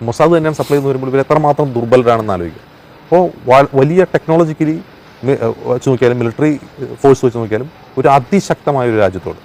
Mossad തന്നെയാണ് supply എന്ന് വരുമ്പോൾ ഇവർ എത്രമാത്രം ദുർബലരാണെന്ന് ആലോചിക്കുക. അപ്പോൾ വലിയ ടെക്നോളജിക്കലി വെച്ച് നോക്കിയാലും മിലിറ്ററി ഫോഴ്സ് വെച്ച് നോക്കിയാലും ഒരു അതിശക്തമായ ഒരു രാജ്യത്തോട്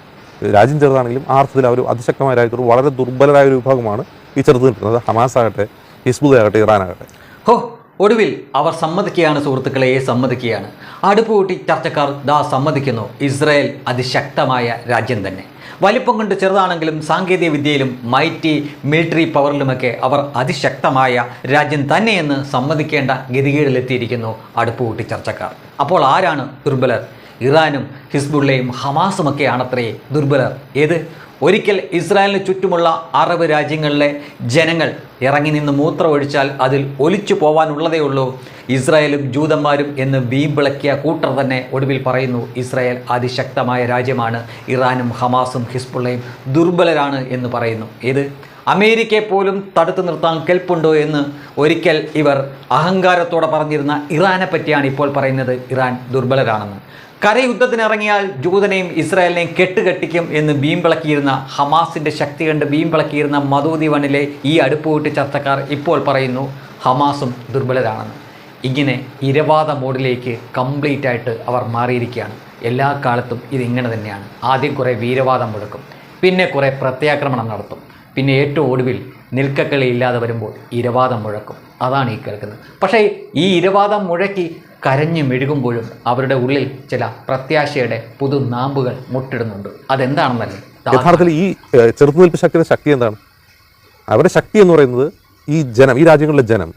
രാജ്യം ചെറുതാണെങ്കിലും ആ അർത്ഥത്തിൽ അവർ അതിശക്തമായ രാജ്യത്തോട് വളരെ ദുർബലരായ ഒരു വിഭാഗമാണ് ഈ ചെറുത്ത് നിൽക്കുന്നത്. ഹമാസ് ആകട്ടെ ഹിസ്ബുദ് ആകട്ടെ ഇറാൻ ആകട്ടെ ഹോ ഒടുവിൽ അവർ സമ്മതിക്കുകയാണ് സുഹൃത്തുക്കളെ സമ്മതിക്കുകയാണ്. അടുപ്പ് കൂട്ടി ചർച്ചക്കാർ ദാ സമ്മതിക്കുന്നു ഇസ്രായേൽ അതിശക്തമായ രാജ്യം തന്നെ. വലിപ്പം കൊണ്ട് ചെറുതാണെങ്കിലും സാങ്കേതിക വിദ്യയിലും മൈറ്റി മിലിറ്ററി പവറിലുമൊക്കെ അവർ അതിശക്തമായ രാജ്യം തന്നെയെന്ന് സമ്മതിക്കേണ്ട ഗതികേടിലെത്തിയിരിക്കുന്നു അടുപ്പ് കൂട്ടി ചർച്ചക്കാർ. അപ്പോൾ ആരാണ് ദുർബലർ? ഇറാനും ഹിസ്ബുള്ളയും ഹമാസുമൊക്കെയാണത്രേ ദുർബലർ. ഏത്? ഒരിക്കൽ ഇസ്രായേലിന് ചുറ്റുമുള്ള അറബ് രാജ്യങ്ങളിലെ ജനങ്ങൾ ഇറങ്ങി നിന്ന് മൂത്രമൊഴിച്ചാൽ അതിൽ ഒലിച്ചു പോവാനുള്ളതേ ഉള്ളൂ. ഇസ്രായേലും ജൂതന്മാരും എന്ന് വീമ്പിളക്കിയ കൂട്ടർ തന്നെ ഒടുവിൽ പറയുന്നു ഇസ്രായേൽ അതിശക്തമായ രാജ്യമാണ്. ഇറാനും ഹമാസും ഹിസ്ബുള്ളയും ദുർബലരാണ് എന്ന് പറയുന്നു. ഏത്? അമേരിക്കയെ പോലും തടുത്തു നിർത്താൻ കെൽപ്പുണ്ടോ എന്ന് ഒരിക്കൽ ഇവർ അഹങ്കാരത്തോടെ പറഞ്ഞിരുന്ന ഇറാനെ പറ്റിയാണ് ഇപ്പോൾ പറയുന്നത് ഇറാൻ ദുർബലരാണെന്ന്. കരയുദ്ധത്തിനിറങ്ങിയാൽ ജൂതനെയും ഇസ്രായേലിനെയും കെട്ടുകെട്ടിക്കും എന്ന് ബീംപിളക്കിയിരുന്ന ഹമാസിന്റെ ശക്തി കണ്ട് ബീംപിളക്കിയിരുന്ന മധൂതി വണിലെ ഈ അടുപ്പുകൂട്ടി ചർച്ചക്കാർ ഇപ്പോൾ പറയുന്നു ഹമാസും ദുർബലരാണെന്ന്. ഇങ്ങനെ ഇരവാദ മോഡിലേക്ക് കംപ്ലീറ്റ് ആയിട്ട് അവർ മാറിയിരിക്കുകയാണ്. എല്ലാ കാലത്തും ഇതിങ്ങനെ തന്നെയാണ്. ആദ്യം കുറേ വീരവാദം മുഴക്കും പിന്നെ കുറേ പ്രത്യാക്രമണം നടത്തും. പിന്നെ ഏറ്റവും ഒടുവിൽ നിൽക്കക്കളി ഇല്ലാതെ വരുമ്പോൾ ഇരവാദം മുഴക്കും. അതാണ് ഈ കേൾക്കുന്നത്. പക്ഷേ ഈ ഇരവാദം മുഴക്കി കരഞ്ഞു മെഴുകുമ്പോഴും അവരുടെ ഉള്ളിൽ ചില പ്രത്യാശയുടെ പുതു നാമ്പുകൾ മുട്ടിടുന്നുണ്ട്. അതെന്താണെന്നല്ലേ? യഥാർത്ഥത്തിൽ ഈ ചെറുത്തുനിൽപ്പ് ശക്തിയുടെ ശക്തി എന്താണ്? അവരുടെ ശക്തി എന്ന് പറയുന്നത് ഈ ജനം ഈ രാജ്യങ്ങളിലെ ജനം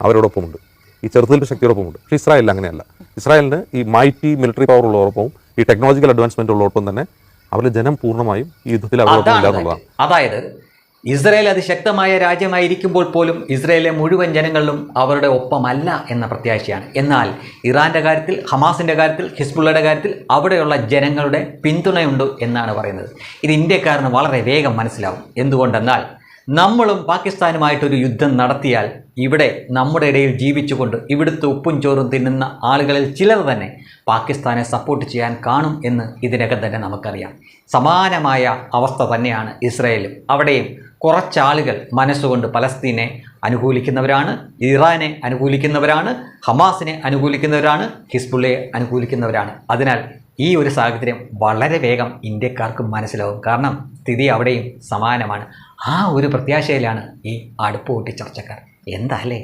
അവരോടൊപ്പമുണ്ട്. ഈ ചെറുത്തുനിൽപ്പ് ശക്തിയോടൊപ്പമുണ്ട്. പക്ഷേ ഇസ്രായേലിൽ അങ്ങനെയല്ല. ഇസ്രായേലിന് ഈ മൈറ്റി മിലിറ്ററി പവർ ഉള്ളതോടൊപ്പവും ഈ ടെക്നോളജിക്കൽ അഡ്വാൻസ്മെന്റ് ഉള്ളതോടൊപ്പം തന്നെ അവരുടെ ജനം പൂർണമായും ഈ യുദ്ധത്തിൽ അവരോടൊപ്പം ഇല്ല എന്നുള്ളതാണ് അതായത് ഇസ്രായേൽ അതിശക്തമായ രാജ്യമായിരിക്കുമ്പോൾ പോലും ഇസ്രയേലിലെ മുഴുവൻ ജനങ്ങളിലും അവരുടെ ഒപ്പമല്ല എന്ന പ്രത്യാശയാണ്. എന്നാൽ ഇറാന്റെ കാര്യത്തിൽ ഹമാസിന്റെ കാര്യത്തിൽ ഹിസ്ബുള്ളയുടെ കാര്യത്തിൽ അവിടെയുള്ള ജനങ്ങളുടെ പിന്തുണയുണ്ട് എന്നാണ് പറയുന്നത്. ഇത് ഇന്ത്യക്കാരന് വളരെ വേഗം മനസ്സിലാവും. എന്തുകൊണ്ടെന്നാൽ നമ്മളും പാകിസ്ഥാനുമായിട്ടൊരു യുദ്ധം നടത്തിയാൽ ഇവിടെ നമ്മുടെ ഇടയിൽ ജീവിച്ചുകൊണ്ട് ഇവിടുത്തെ ഉപ്പും ചോറും തിന്നുന്ന ആളുകളിൽ ചിലർ തന്നെ പാകിസ്ഥാനെ സപ്പോർട്ട് ചെയ്യാൻ കാണും എന്ന് ഇതിനകം തന്നെ നമുക്കറിയാം. സമാനമായ അവസ്ഥ തന്നെയാണ് ഇസ്രയേലും. അവിടെയും കുറച്ചാളുകൾ മനസ്സുകൊണ്ട് പലസ്തീനെ അനുകൂലിക്കുന്നവരാണ് ഇറാനെ അനുകൂലിക്കുന്നവരാണ് ഹമാസിനെ അനുകൂലിക്കുന്നവരാണ് ഹിസ്ബുള്ളയെ അനുകൂലിക്കുന്നവരാണ്. അതിനാൽ ഈ ഒരു സാഹചര്യം വളരെ വേഗം ഇന്ത്യക്കാർക്ക് മനസ്സിലാവും. കാരണം സ്ഥിതി അവിടെയും സമാനമാണ്. ആ ഒരു പ്രത്യാശയിലാണ് ഈ അടുപ്പ് കൂട്ടി ചർച്ചക്കാർ. എന്താ അല്ലേ?